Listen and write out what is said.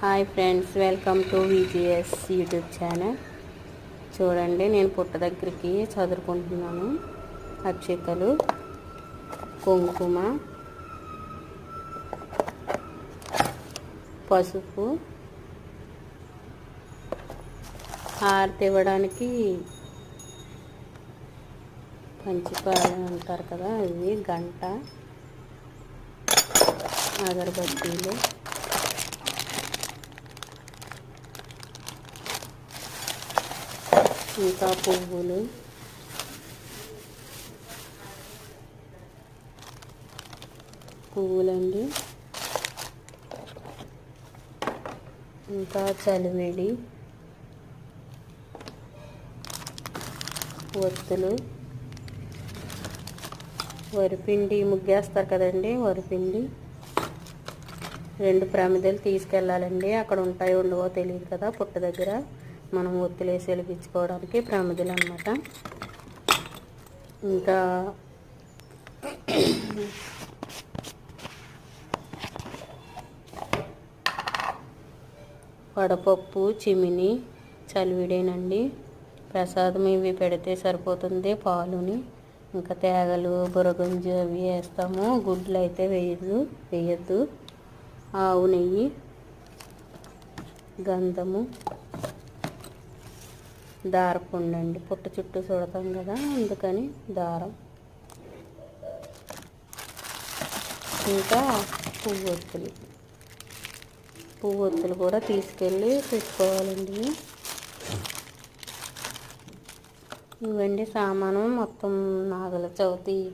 Hi friends welcome to VGS YouTube channel. చూడండి నేను పుట్ట దగ్గరికి చదువుకుంటున్నాను. అక్షికలు కుంకుమ పసుపు హారతి ఇవ్వడానికి పంచిపాలు అంటారు కదా అది గంట అగరబత్తీలు. ఇంకా పువ్వులు. పువ్వులండి. ఇంకా చలివిడి. ఒత్తులు. వరిపిండి ముగ్గేస్తారు కదండి వరిపిండి. రెండు ప్రమిదలు తీసుకెళ్ళాలండి. అక్కడ ఉంటాయో ఉండవో తెలియదు కదా పుట్ట దగ్గర. మనం ఒత్తులేసి వెలిగించుకోవడానికి ప్రమిదలు అనమాట ఇంకా వడపప్పు చిమిని చలివిడేనండి. ప్రసాదం ఇవి పెడితే సరిపోతుంది పాలుని. ఇంకా తేగలు బురగంజు అవి వేస్తాము. గుడ్లు అయితే వేయదు వేయద్దు. ఆవు నెయ్యి గంధము. దారపుండండి పుట్ట చుట్టూ చూడతాం కదా అందుకని దారం. ఇంకా పువ్వొత్తులు. పువ్వొత్తులు కూడా తీసుకెళ్ళి పెట్టుకోవాలండి. ఇవండి సామాను మొత్తం నాగల చవితి